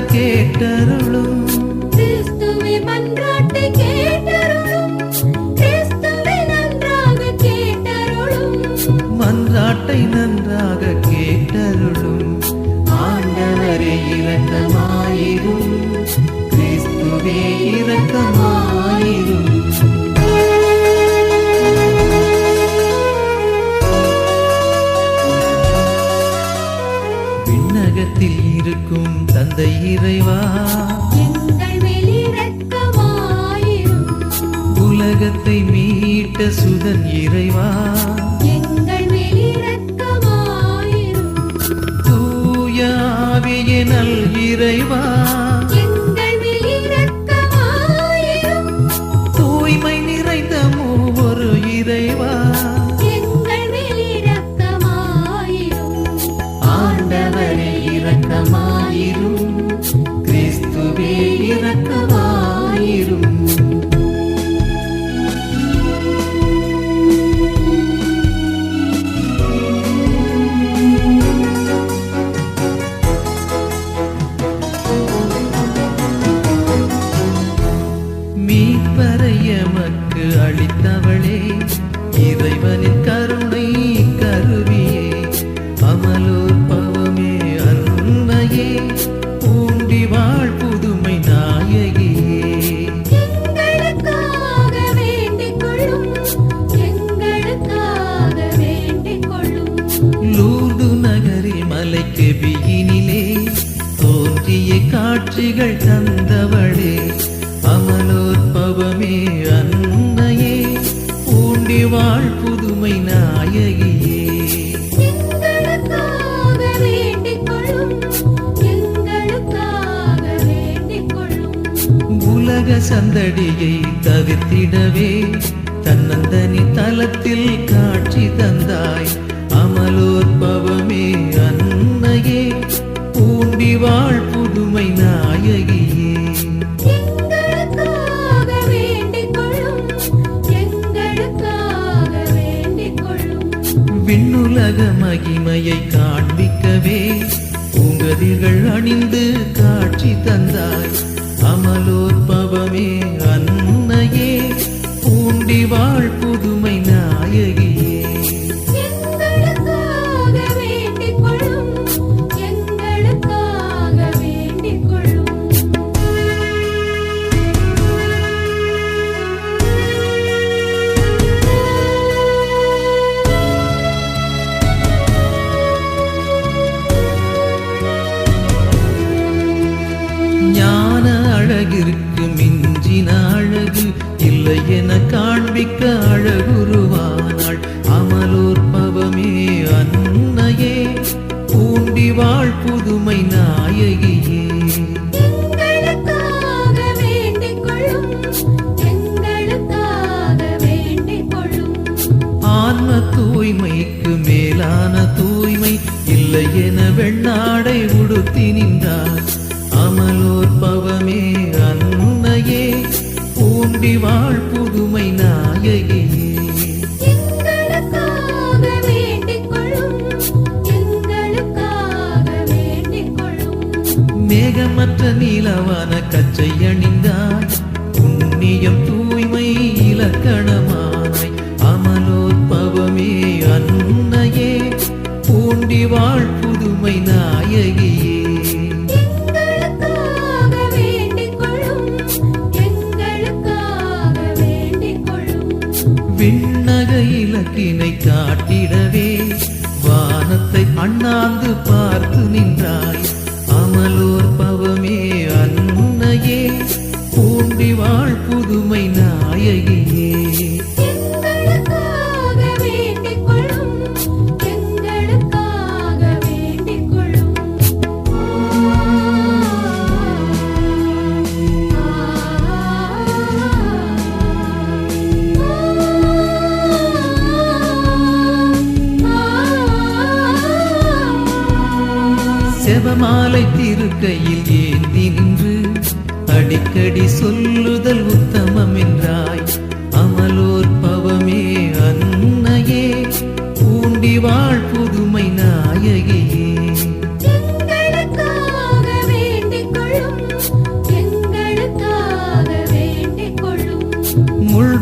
கேட்டருளும். கிறிஸ்துவே மன்றாட்டை கேட்டருளும். கிறிஸ்துவே நன்றாக கேட்டருளும். மன்றாட்டை நன்றாக கேட்டருளும். ஆண்டவரே இரக்கமாயிரும். கிறிஸ்துவே இரக்கமாயிரும் ஆவிய இறைவா. காட்சிகள் தந்தவளே அமலோற்பவமே அன்னையே பூண்டி வாழ் புதுமை நாயகியே. உலக சந்தடியை தவிர்த்திடவே தன்னந்தனி தலத்தில் காட்சி தந்தாய் அமலோற்பவமே அன்னையே பூண்டி வாழ் புதுமை விண்ணுலக மகிமையை காண்பிக்கவே பூங்கதிர்கள் அணிந்து காட்சி தந்தாய். அமலோற்பவமே அன்னையே பூண்டி வாழ்ப்பு நாயகியே ஆன்ம தூய்மைக்கு மேலான தூய்மை இல்லை என வெண்ணாடை உடுத்தி நின்றார். அமலோற்பவமே அன்னையே பூண்டி வாழ் நீலவான கச்சை அணிந்தாய். புண்ணியம் தூய்மை இலக்கணமானாய் அமலோற்பவமே அன்னையே பூண்டி வாழ் புதுமை நாயகியே. விண்ணக இலக்கினை காட்டிடவே வானத்தை அண்ணாந்து பார்த்து நின்றாய். அமலோர் பவமே அன்னையே பூண்டி வாழ் புதுமை நாயகியே. கொள்ளும் திருக்கையில் ஏந்தி நின்று அடிக்கடி சொல்லுதல் உத்தமம் என்றாய் அமலோர் பவமே அன்னையே பூண்டி வாழ் புதுமை நாயகியே.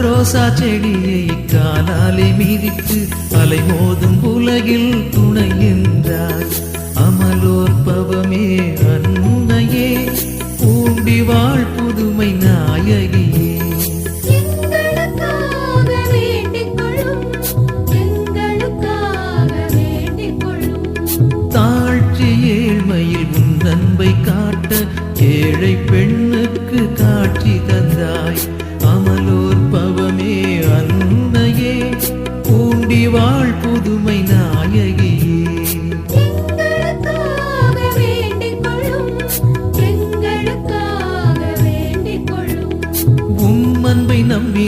ரோசா செடியை காலாலே மீதித்து அலைமோதும் உலகில் துணை என்றார் அமலோர் பவமே அன்னையே. பூண்டி வாழ் புதுமை நாயகியே.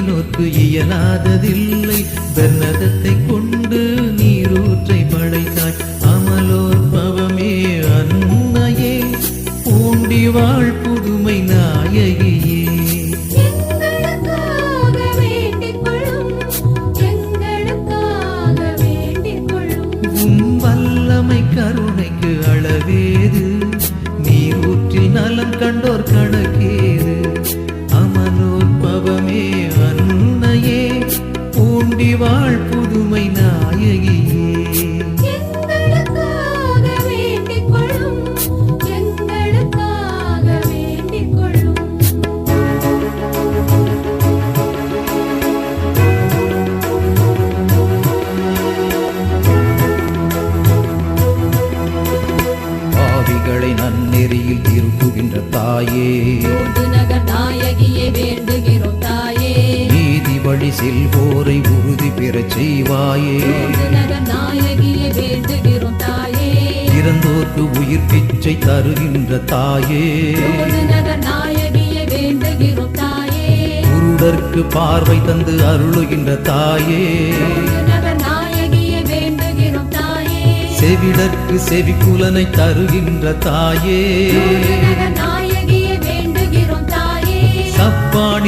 நோக்கு இயலாததில்லை. பெர்ணதத்தை கொண்டு தூது நகர் நாயகியே வேண்டுகிறோம் தாயே. நீதி வழி செல்வோரை உறுதி பெறச் செய்வாயே. நகர் நாயகியே வேண்டுகிறோம் தாயே. இறந்தோர்க்கு உயிர் பிச்சை தருகின்ற தாயே. நகர் நாயகியே வேண்டுகிறோம் தாயே. குருடர்க்கு பார்வை தந்து அருளுகின்ற தாயே. தாயே. செவிடர்க்கு செவிக்குலனை தருகின்ற தாயே.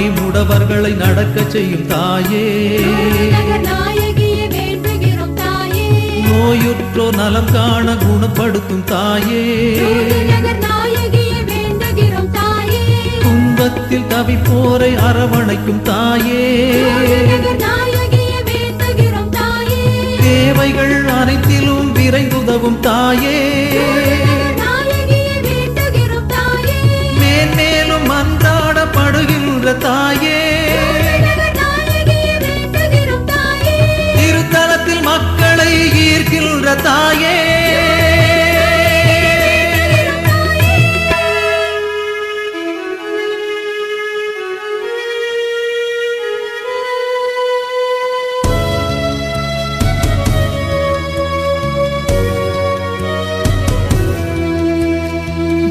சப்பாணி முடவர்களை நடக்கச் செய்யும் தாயே. நோயுற்றோ நலம் காண குணப்படுத்தும் தாயே. துன்பத்தில் தவிப்போரை அரவணைக்கும் தாயே.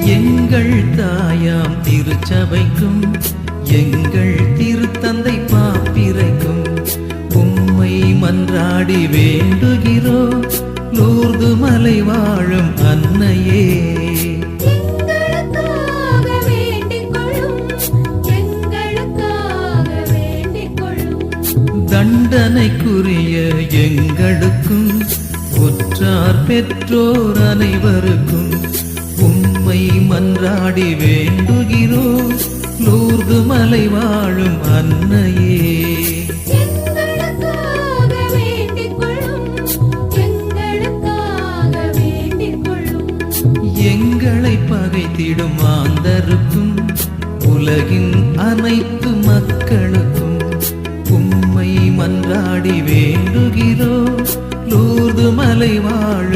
எங்கள் தாயாம் திருச்சபைக்கும் எங்கள் திருத்தந்தை பாப்பிரைக்கும் உம்மை மன்றாடி வேண்டுகிறோ லூர்து மலை வாழும் அன்னையே. தண்டனைக்குரிய எங்களுக்கும் உற்றார் பெற்றோர் அனைவருக்கும் மன்றாடி வேண்டுகிறோ லூர்து மலை வாழும் அன்னையே. எங்களை பகைத்திடும் மாந்தருக்கும் உலகின் அனைத்து மக்களுக்கும் உம்மை மன்றாடி வேண்டுகிறோ லூர்து மலை வாழும்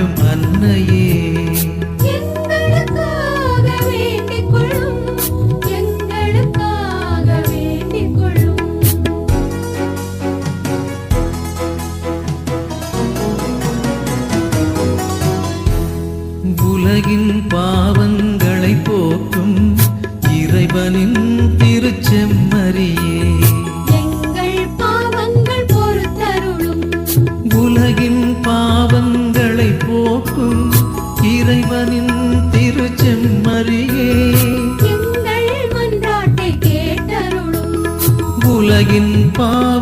உலகின்